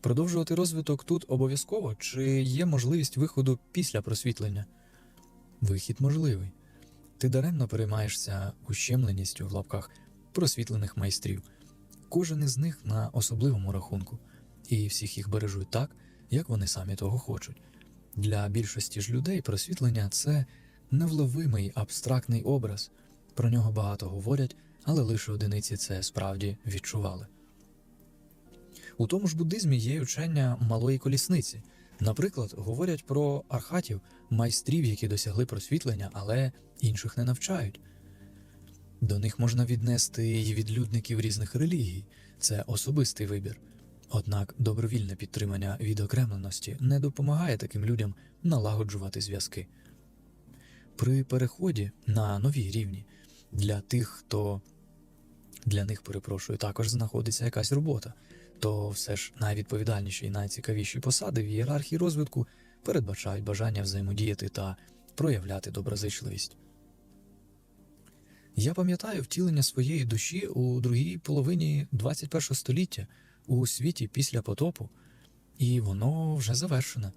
Продовжувати розвиток тут обов'язково чи є можливість виходу після просвітлення? Вихід можливий. Ти даремно переймаєшся ущемленістю в лапках просвітлених майстрів. Кожен із них на особливому рахунку, і всіх їх бережуть так, як вони самі того хочуть. Для більшості ж людей просвітлення це невловимий абстрактний образ. Про нього багато говорять, але лише одиниці це справді відчували. У тому ж буддизмі є й учення малої колісниці. Наприклад, говорять про архатів, майстрів, які досягли просвітлення, але інших не навчають. До них можна віднести і відлюдників різних релігій, це особистий вибір. Однак добровільне підтримання відокремленості не допомагає таким людям налагоджувати зв'язки. При переході на нові рівні для тих, хто для них, перепрошую, також знаходиться якась робота, то все ж найвідповідальніші і найцікавіші посади в ієрархії розвитку передбачають бажання взаємодіяти та проявляти доброзичливість. Я пам'ятаю втілення своєї душі у другій половині 21 століття у світі після потопу, і воно вже завершене.